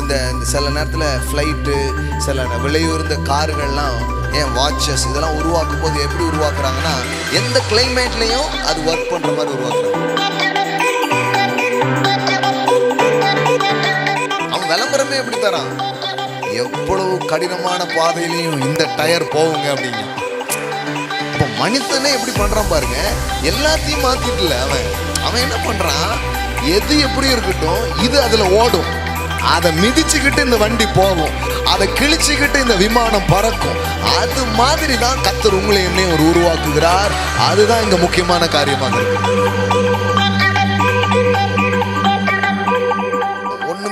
இந்த இந்த சில நேரத்தில் ஃப்ளைட்டு சில விலையுறந்த கார்கள்லாம் ஏன் வாட்சஸ் இதெல்லாம் உருவாக்கும் போது எப்படி உருவாக்குறாங்கன்னா எந்த கிளைமேட்லேயும் அது ஒர்க் பண்ணுற மாதிரி உருவாக்குறாங்க. அவன் விளம்பரமே எப்படி தரான்? எவ்வளவு கடினமான பாதையிலையும் இந்த டயர் போகுங்க அப்படிங்க இப்போ மனுஷனே எப்படி பண்ணுறான் பாருங்க. எல்லாத்தையும் மாற்றிட்டுல அவன். அவன் என்ன பண்ணுறான் எது எப்படி இருக்கட்டும் இது அதில் ஓடும். அதை மிதிச்சுக்கிட்டு இந்த வண்டி போகும். அதை கிழிச்சுக்கிட்டு இந்த விமானம் பறக்கும். அது மாதிரி தான் கத்தர் உங்களை என்னையும் ஒரு உருவாக்குகிறார். அதுதான் இங்க முக்கியமான காரியமாக இருக்கு.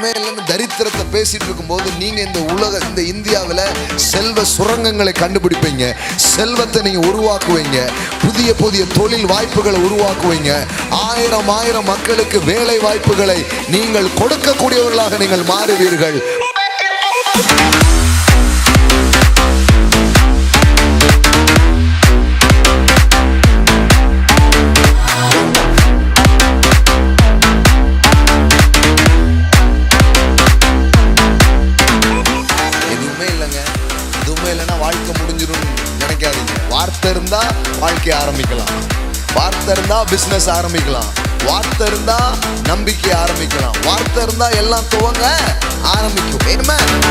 ஒண்ணுமே இல்லைன்னு தரித்திரத்தை பேசிட்டு இருக்கும்போது நீங்கள் இந்த உலக இந்த இந்தியாவில் செல்வ சுரங்கங்களை கண்டுபிடிப்பீங்க. செல்வத்தை நீங்கள் உருவாக்குவீங்க. புதிய புதிய தொழில் வாய்ப்புகளை உருவாக்குவீங்க. ஆயிரம் ஆயிரம் மக்களுக்கு வேலை வாய்ப்புகளை நீங்கள் கொடுக்கக்கூடியவர்களாக நீங்கள் மாறுவீர்கள். வாழ்க்கை முடிஞ்சிடும் நினைக்காதீங்க. வார்த்தை இருந்தா வாழ்க்கையை ஆரம்பிக்கலாம். வார்த்தை இருந்தா பிசினஸ் ஆரம்பிக்கலாம். வார்த்தை இருந்தா நம்பிக்கை ஆரம்பிக்கலாம். வார்த்தை இருந்தா எல்லாம் துவங்க ஆரம்பிக்கும். வேணுமே?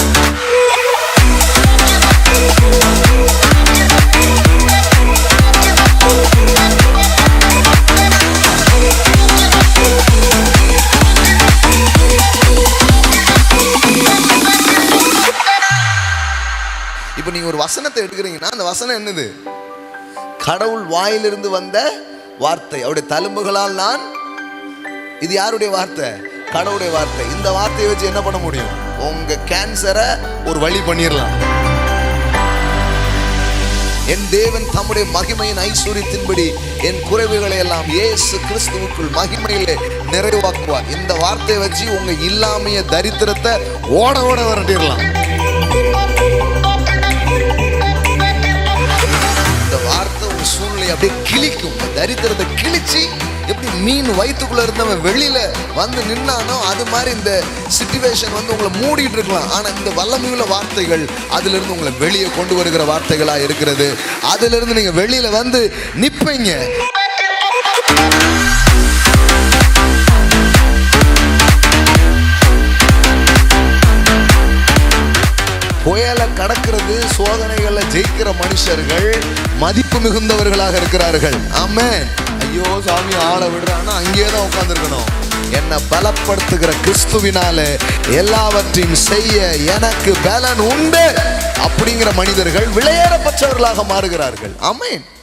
இப்போ நீங்கள் ஒரு வசனத்தை எடுக்கிறீங்கன்னா அந்த வசனம் என்னது? கடவுள் வாயிலிருந்து வந்த வார்த்தை. அவருடைய தழும்புகளால் நான் இது யாருடைய வார்த்தை? கடவுளுடைய வார்த்தை. இந்த வார்த்தையை வச்சு என்ன பண்ண முடியும்? உங்க கேன்சரை ஒரு வழி பண்ணிடலாம் என் தேவன் தம்முடைய மகிமையின் ஐஸ்வர்யத்தின்படி என் குறைவுகளை எல்லாம் இயேசு கிறிஸ்துவுக்குள் மகிமையிலே நிறைவாக்குவார். இந்த வார்த்தையை வச்சு உங்க இல்லாமைய தரித்திரத்தை ஓட ஓட வரட்டிடலாம் அப்படியே தரித்திரத்தை கிழிச்சு எப்படி மீன் வயிற்றுக்குள்ள இருந்தவன் வெளியில வந்து நின்னானோ அது மாதிரி இந்த சுச்சுவேஷன் வந்து உங்களை மூடிட்டு இருக்கலாம். ஆனா இந்த வல்லமையுள்ள வார்த்தைகள் அதுல இருந்து உங்களை வெளியே கொண்டு வருகிற வார்த்தைகளா இருக்கிறது. அதுல இருந்து நீங்க வெளியில வந்து நிப்பீங்க. புயலை கடக்கிறது சோதனைகளை ஜெயிக்கிற மனுஷர்கள் மதிப்பு மிகுந்தவர்களாக இருக்கிறார்கள். ஆமென். ஐயோ சாமி ஆளை விடுறான்னா அங்கேயே தான் உட்காந்துருக்கணும் என்னை பலப்படுத்துகிற கிறிஸ்துவினால எல்லாவற்றையும் செய்ய எனக்கு பலன் உண்டு அப்படிங்கிற மனிதர்கள் விளையேறப்பட்டவர்களாக மாறுகிறார்கள். ஆமென்.